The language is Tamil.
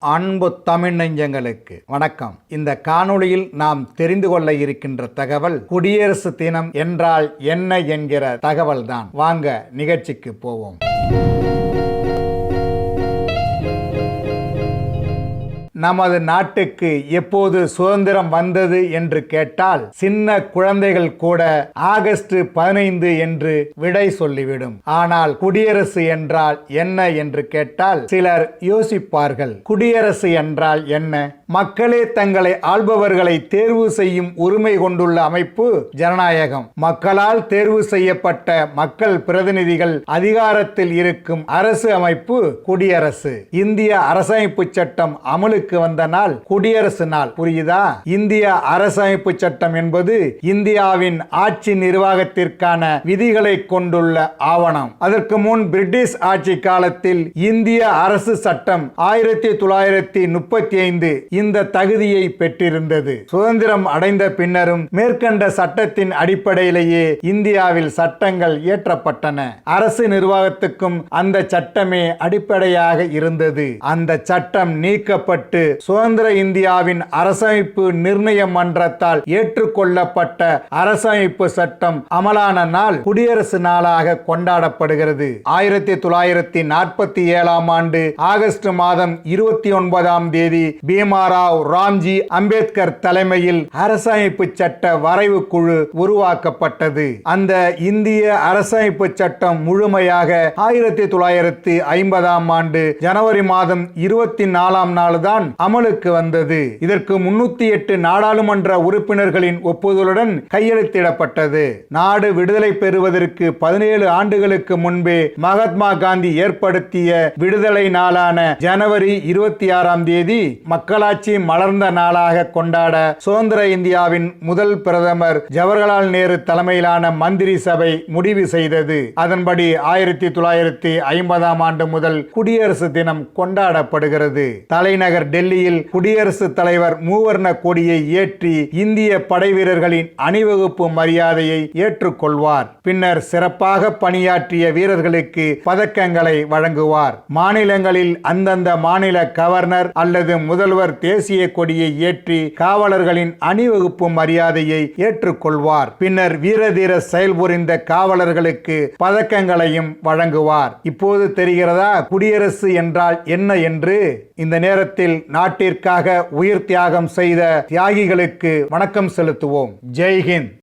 அன்பு தமிழ் நெஞ்சங்களுக்கு வணக்கம். இந்த காணொளியில் நாம் தெரிந்து கொள்ள இருக்கின்ற தகவல் குடியரசு தினம் என்றால் என்ன என்கிற தகவல்தான். வாங்க நிகழ்ச்சிக்கு போவோம். நமது நாட்டுக்கு எப்போது சுதந்திரம் வந்தது என்று கேட்டால் சின்ன குழந்தைகள் கூட ஆகஸ்ட் பதினைந்து என்று விடை சொல்லிவிடும். ஆனால் குடியரசு என்றால் என்ன என்று கேட்டால் சிலர் யோசிப்பார்கள். குடியரசு என்றால் என்ன? மக்களே தங்களை ஆள்பவர்களை தேர்வு செய்யும் உரிமை கொண்டுள்ள அமைப்பு ஜனநாயகம். மக்களால் தேர்வு செய்யப்பட்ட மக்கள் பிரதிநிதிகள் அதிகாரத்தில் இருக்கும் அரசு அமைப்பு குடியரசு. இந்திய அரசமைப்பு சட்டம் அமலுக்கு வந்த நாள் குடியரசு நாள். புரியுதா? இந்திய அரசமைப்பு சட்டம் என்பது இந்தியாவின் ஆட்சி நிர்வாகத்திற்கான விதிகளை கொண்டுள்ள ஆவணம். அதற்கு முன் பிரிட்டிஷ் ஆட்சி காலத்தில் இந்திய அரசு சட்டம் ஆயிரத்தி தொள்ளாயிரத்தி முப்பத்தி ஐந்து இந்த தகுதியை பெற்றிருந்தது. சுதந்திரம் அடைந்த பின்னரும் மேற்கண்ட சட்டத்தின் அடிப்படையிலேயே இந்தியாவில் சட்டங்கள் இயற்றப்பட்டன. அரசு நிர்வாகத்துக்கும் அந்த சட்டமே அடிப்படையாக இருந்தது. அந்த சட்டம் நீக்கப்பட்டு சுதந்திர இந்தியாவின் அரசமைப்பு நிர்ணய மன்றத்தால் ஏற்றுக்கொள்ளப்பட்ட அரசமைப்பு சட்டம் அமலான நாள் குடியரசு நாளாக கொண்டாடப்படுகிறது. ஆயிரத்தி தொள்ளாயிரத்தி நாற்பத்தி ஏழாம் ஆண்டு ஆகஸ்ட் மாதம் இருபத்தி ஒன்பதாம் தேதி பீமாராவ் ராம்ஜி அம்பேத்கர் தலைமையில் அரசமைப்பு சட்ட வரைவு குழு உருவாக்கப்பட்டது. அந்த இந்திய அரசமைப்பு சட்டம் முழுமையாக ஆயிரத்தி தொள்ளாயிரத்தி ஐம்பதாம் ஆண்டு ஜனவரி மாதம் இருபத்தி நாலாம் நாள் தான் அமலுக்கு வந்தது. இதற்கு முன்னூத்தி எட்டு நாடாளுமன்ற உறுப்பினர்களின் ஒப்புதலுடன் கையெழுத்திடப்பட்டது. நாடு விடுதலை பெறுவதற்கு பதினேழு ஆண்டுகளுக்கு முன்பே மகாத்மா காந்தி ஏற்படுத்திய விடுதலை நாளான ஜனவரி இருபத்தி ஆறாம் தேதி மக்களாட்சி மலர்ந்த நாளாக கொண்டாட சுதந்திர இந்தியாவின் முதல் பிரதமர் ஜவஹர்லால் நேரு தலைமையிலான மந்திரி சபை முடிவு செய்தது. அதன்படி ஆயிரத்தி தொள்ளாயிரத்தி ஐம்பதாம் ஆண்டு முதல் குடியரசு தினம் கொண்டாடப்படுகிறது. தலைநகர் டெல்லியில் குடியரசுத் தலைவர் மூவர்ண கொடியை ஏற்றி இந்திய படை வீரர்களின் அணிவகுப்பு மரியாதையை ஏற்றுக்கொள்வார். பின்னர் சிறப்பாக பணியாற்றிய வீரர்களுக்கு பதக்கங்களை வழங்குவார். மாநிலங்களில் அந்தந்த மாநில கவர்னர் அல்லது முதல்வர் தேசிய கொடியை ஏற்றி காவலர்களின் அணிவகுப்பு மரியாதையை ஏற்றுக்கொள்வார். பின்னர் வீரதீர செயல்புரிந்த காவலர்களுக்கு பதக்கங்களையும் வழங்குவார். இப்போது தெரிகிறதா குடியரசு என்றால் என்ன என்று? இந்த நேரத்தில் நாட்டிற்காக உயிர் தியாகம் செய்த தியாகிகளுக்கு வணக்கம் செலுத்துவோம். ஜெய்ஹிந்த்